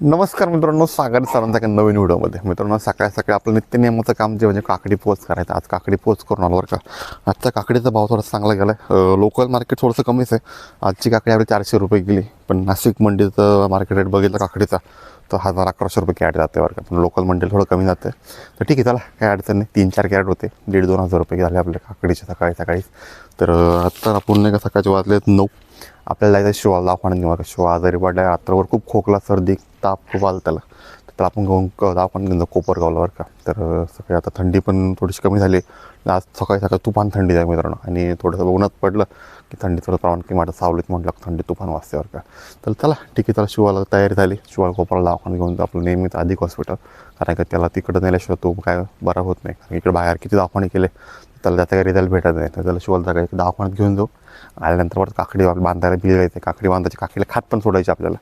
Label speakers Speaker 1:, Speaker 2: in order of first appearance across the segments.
Speaker 1: नमस्कार मित्रांनो सागर सरांचा नवीन व्हिडिओमध्ये. मित्रांनो सकाळी सकाळी आपलं नित्य नियमाचं काम जे म्हणजे काकडी पोच करायचं. आज काकडी पोच करून आलो बरं का. आजचा काकडीचा भाव थोडा चांगला गेला आहे लोकल मार्केट थोडंसं कमीच आहे. आजची काकडी आपली चारशे रुपये गेली. पण नाशिक मंडीचं मार्केट रेट बघितलं काकडीचा तर हजार अकराशे रुपये कॅरेट जाते बरं का. पण लोकल मंडीला थोडं कमी जातं. तर ठीक आहे चला काय अडचण नाही. तीन चार कॅरेट होते. दीड दोन हजार रुपये झाले आपल्या काकडीचे सकाळी सकाळी तर आत्ता आपण नाही का सकाळचे वाजले नऊ. आपल्याला जायचं शिवाला दाखवण्यात घेऊन शिवा आजारी पडला रात्रभर खूप खोकला सर्दी ताप खूप आला त्याला. तर आपण घेऊन क- घेऊन कोपरगावला बरं का. तर सकाळी आता थंडी पण थोडीशी कमी झाली. आज सकाळी सकाळी तुफान थंडी आहे मित्रांनो. आणि थोडंसं उन्हात पडलं की थंडी थोडं प्रमाण की माझ्या सावलीत म्हटलं थंडी तुफान वाजते बरं का. तर चला ठीक आहे त्याला शिवाला तयारी झाली. शिवाला कोपराला दाखवण्यात घेऊन आपलं नेहमीच अधिक हॉस्पिटल कारण का त्याला तिकडं नेल्याशिवाय तो काय बरा होत नाही. कारण इकडे बाहेर किती दाखवणे केले. त्याला त्याचा काही रिझल्ट भेटत नाही. तर त्याला शिवाला जागा दवाखान्यात घेऊन जाऊ. आल्यानंतर परत काकडी बांधायला बिल जायचं काकडी बांधायची काकडीला खात पण सोडायची आपल्याला.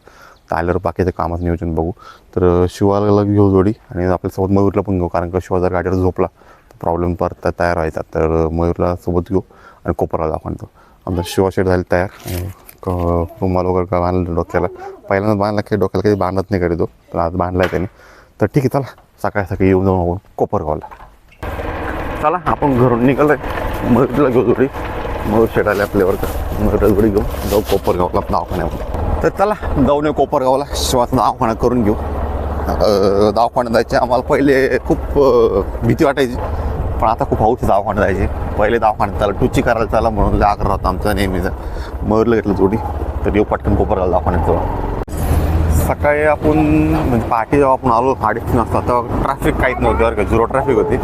Speaker 1: तर आल्यावर बाकीचं कामाचं नियोजन बघू. तर शिवाला घेऊ जोडी आणि आपल्यासोबत मयूरला पण घेऊ. कारण का शिवा जर गाडीवर झोपला तर प्रॉब्लेम परत तयार व्हायचा. तर मयूरला सोबत घेऊ आणि कोपराला दाखवतो. आमचा शिवा झाले तयार. आणि क- रुमाल वगैरे का बांधलं डोक्याला. पहिल्यांदा बांधला की डोक्याला काही बांधत नाही करीतो पण आज बांधला आहे त्याने. तर ठीक आहे चला. सकाळी सकाळी येऊन जाऊन आपण कोपरगावला. चला आपण घरून निघालोय. मयूरला घेऊ जोडी मयूर शेडायला आले आपल्यावर का. मयूरला जोडी घेऊ जाऊ कोपरगावला दवाखान्यावर. तर चला जाऊन येऊ कोपरगावला. शिवाचा दवाखाना करून घेऊ. अं, दवाखान्यात जायचे आम्हाला पहिले खूप भीती वाटायची. पण आता खूप हौस दवाखान्यात जायची. पहिले दवाखान्यात चाला टुची करायला चला म्हणून आग्रह होता आमचा नेहमीचा. मयूरला घेतलं जोडी तर येऊ पटकन कोपरगाव दवाखान्यात जाऊ. सकाळी आपण म्हणजे पहाटे जेव्हा आपण आलो अडीच तीन वाजता तेव्हा ट्रॅफिक काहीच नव्हती बरं का. झिरो ट्रॅफिक होती.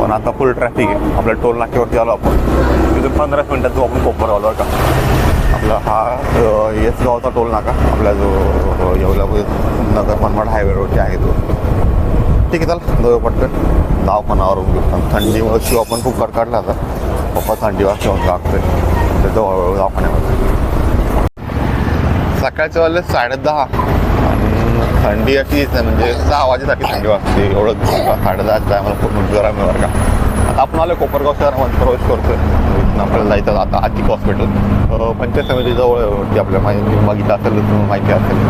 Speaker 1: पण आता फुल ट्रॅफिक आहे. आपल्या टोल नाक्यावरती आलो आपण. तिथून पंधरा मिनटात जो आपण कोपर आलो का. आपला हा येस गावचा टोल नाका. आपला जो अ, नगर मनमाड हायवेवरती आहे तो. ठीक आहे चला. जाऊ पटकन. आवरून घेऊ. थंडीमुळे शिव आपण खूप कडकडला आता. पप्पा थंडी वाजता लागतोय. आहे जाऊ हळूहळू दवाखान्यामध्ये सकाळच्या वाजले साडे दहा थंडी अशीच आहे म्हणजे सहा वाजेसाठी थंडी वाजते. एवढं साडे दहाचा आम्हाला पूर्ण गरम आहे बरं का? आता आपण आलो कोपरगाव शहरामध्ये प्रवेश करतोय. इथून आपल्याला जायचं आता आतिक हॉस्पिटल पंचायत समिती जवळ आहे आपल्या माहिती बघितलं असेल तर माहिती असेल.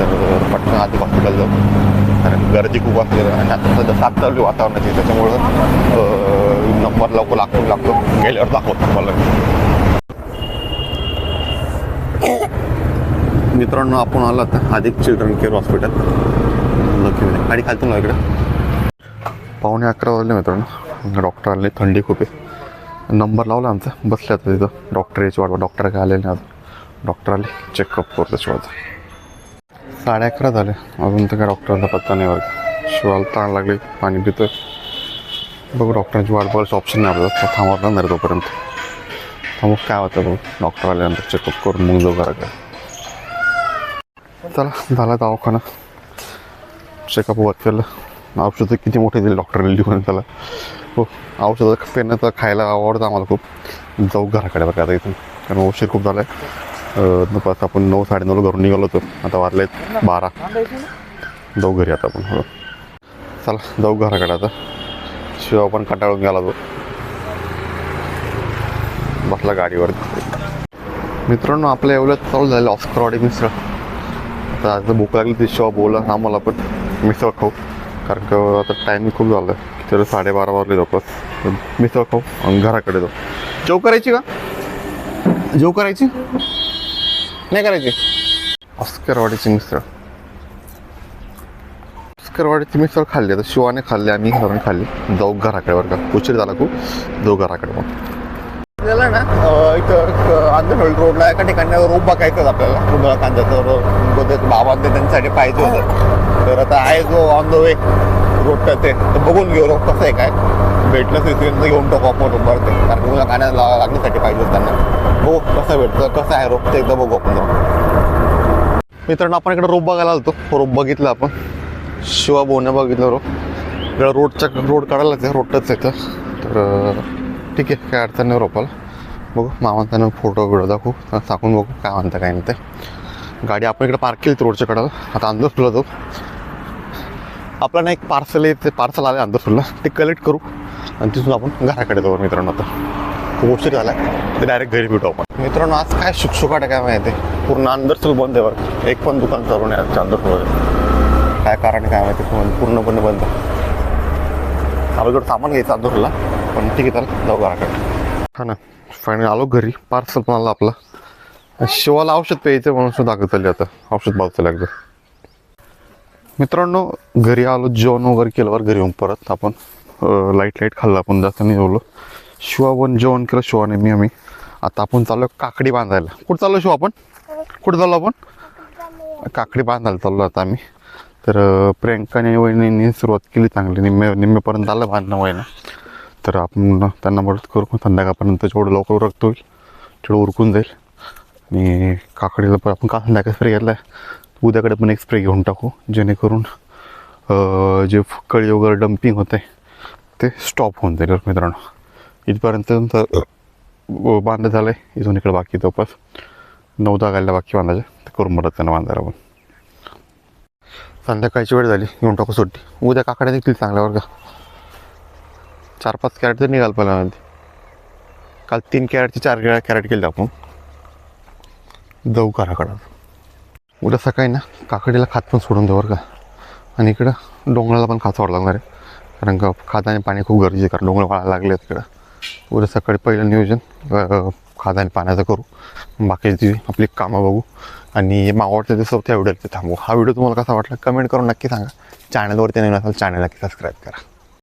Speaker 1: तर पटकन आतिक हॉस्पिटल जाऊ. कारण गर्दी खूप असते आणि आता सध्या सात चालू वातावरणाची. त्याच्यामुळं नंबर लवकर लागतो लागतो. गेल्यावर दाखवतो मला मित्रांनो आपण आला आता अधिक चिल्ड्रन केअर हॉस्पिटल. लक्ष्मी गाडी खालतो ना इकडे. पावणे अकरा वाजले मित्रांनो. डॉक्टर आले थंडी खूप आहे. नंबर लावला आमचा. बसल्या आता तिथं. डॉक्टर याची वाट डॉक्टर काय आले नाही डॉक्टर आले. चेकअप करतो शिवाचा. साडे अकरा झाले. अजून तर काय डॉक्टरांचा पत्ता नाही बरं शिवाला ताण लागले पाणी पितोय. बघू डॉक्टरांची वाट बघायचं ऑप्शन नाही आपल्याला. थांबवत नाही तोपर्यंत. मग काय होतं बघू. डॉक्टर आल्यानंतर चेकअप करून मग जाऊ करा चला झाला दवाखाना. चेकअप वर केलं. औषधं किती मोठे दिले डॉक्टरने लिहून त्याला. हो औषधं पेनं तर खायला आवडतं आम्हाला खूप. जाऊ घराकडे बघा आता इथून. कारण उशीर खूप झाला आहे दुपारचं आपण नऊ साडेनऊ घरून निघालो होतो. आता वाजले बारा. जाऊ घरी आता आपण. हो. चला जाऊ घराकडे आता. शिवा पण कंटाळून गेला तो. बसला गाडीवर. मित्रांनो आपल्या एवढ्यात चालू झालेलं ऑस्करवाडी मिश्र. आता आज भूक लागली ते शिवा बोला आम्हाला पण. मिसळ खाऊ. कारण का आता टायमिंग खूप झालं आहे तर साडेबारा वाजले जवळपास. मिसळ खाऊ आणि घराकडे जाऊ. जेव करायची का? जेव करायची? नाही करायची. ऑस्करवाडीची मिसळ. ऑस्करवाडीची मिसळ खाल्ली. आता शिवाने खाल्ली आम्ही घरून खाल्ली. जाऊ घराकडे बरं का. उशीर झाला खूप. जाऊ घराकडे मग. आपल्याला ना इथं आंधळ रोडला एका ठिकाणी रोप बघायचं आपल्याला. कुंडळा कांद्याचं बाबांनी त्यांच्यासाठी पाहिजे होतं. तर आता आहे जो ऑन द वे रोड ते तर बघून घेऊ रोप कसं आहे काय. भेटलं सिच्युएशन घेऊन टाकू आपण रोपवर भरते कारण की कांद्याला लागण्यासाठी पाहिजे होतं त्यांना. हो कसं भेटतं कसं आहे रोप ते एकदा बघू आपण मित्रांनो आपण इकडे रोप बघायला आलतो. रोप बघितलं आपण. शिवा बोन्या बघितलं रोप. इकडं रोडच्या रोड काढायलाच आहे रोडच आहे तर ठीक आहे काय अडचण नाही रोपाला. बघू मामा त्यांना फोटो बिडो दाखवू. त्यांना बघू काय म्हणतं काय नाही ते. गाडी आपण इकडे पार्क केली रोडच्या कडाला. आता अंदर जाऊ. आपल्याला एक पार्सल आहे ते पार्सल आलं अंदर ते कलेक्ट करू. आणि तिथून आपण घराकडे जाऊ मित्रांनो आता. खूप उशीर झाला ते डायरेक्ट घरी भेटू आपण. मित्रांनो आज काय शुकशुकाट आहे काय माहिती? पूर्ण अंदर बंद आहे बरं एक पण दुकान चालू नाही आजच्या अंदर काय कारण काय माहिती? पूर्णपणे बंद. आपल्याकडे सामान घ्यायचं अधोरला पण ठीक आहे चालेल जाऊ घराकडे. हा ना फायनल आलो घरी. पार्सल पण आलं आपलं. शिवाला औषध प्यायचं म्हणून सुद्धा अगं चालली आता. औषध बाजूला एकदा. मित्रांनो घरी आलो जेवण वगैरे केल्यावर घरी येऊन परत आपण लाइट लाइट खाल्लं आपण जास्त नाही जेवलो. शिवा पण जेवण केलं शिवाने मी आम्ही. आता आपण चाललो काकडी बांधायला. कुठं चाललो शिवा आपण? कुठं चाललो आपण? काकडी बांधायला चाललो आता आम्ही. तर प्रियंकाने वहिनीने सुरुवात केली चांगली. निम्मे निम्मेपर्यंत आलं बांधणं वहिना तर आपण त्यांना मदत करू संध्याकाळपर्यंत जेवढं लवकर उरकतो होईल तेवढं उरकून जाईल. आणि काकडीला पण आपण का संध्याकाळ स्प्रे घेतला आहे उद्याकडे पण एक स्प्रे घेऊन टाकू जेणेकरून जे कळी वगैरे डम्पिंग होते ते स्टॉप होऊन जाईल मित्रांनो. इथपर्यंत तर बांधलं झालं आहे इथून इकडे बाकी जवळपास नऊ दहा गायला बाकी बांधायचे ते करून मदत त्यांना बांधायला आपण. संध्याकाळची वेळ झाली. घेऊन टाकू सुट्टी. उद्या काकड्या निघतील चांगल्या बरं का. चार पाच कॅरेट तर निघाल पहिला काल तीन कॅरेटचे चार कॅरेट केले आपण. जाऊ घराकडं. उद्या सकाळी ना काकडीला खात पण सोडून देऊ का. आणि इकडं डोंगराला पण खात सोडावं लागणार आहे. कारण का खादाने पाणी खूप गरजेचं आहे. कारण डोंगर वाळायला लागले तिकडं उद्या सकाळी पहिलं नियोजन अं, आणि पाण्याचं करू. बाकीची आपली कामं बघू. आणि मावडच्या दिवसावर त्या व्हिडिओ थांबू. हा व्हिडिओ तुम्हाला कसा वाटला? कमेंट करून नक्की सांगा. चॅनलवरती नवीन असाल चॅनल नक्की सबस्क्राईब करा.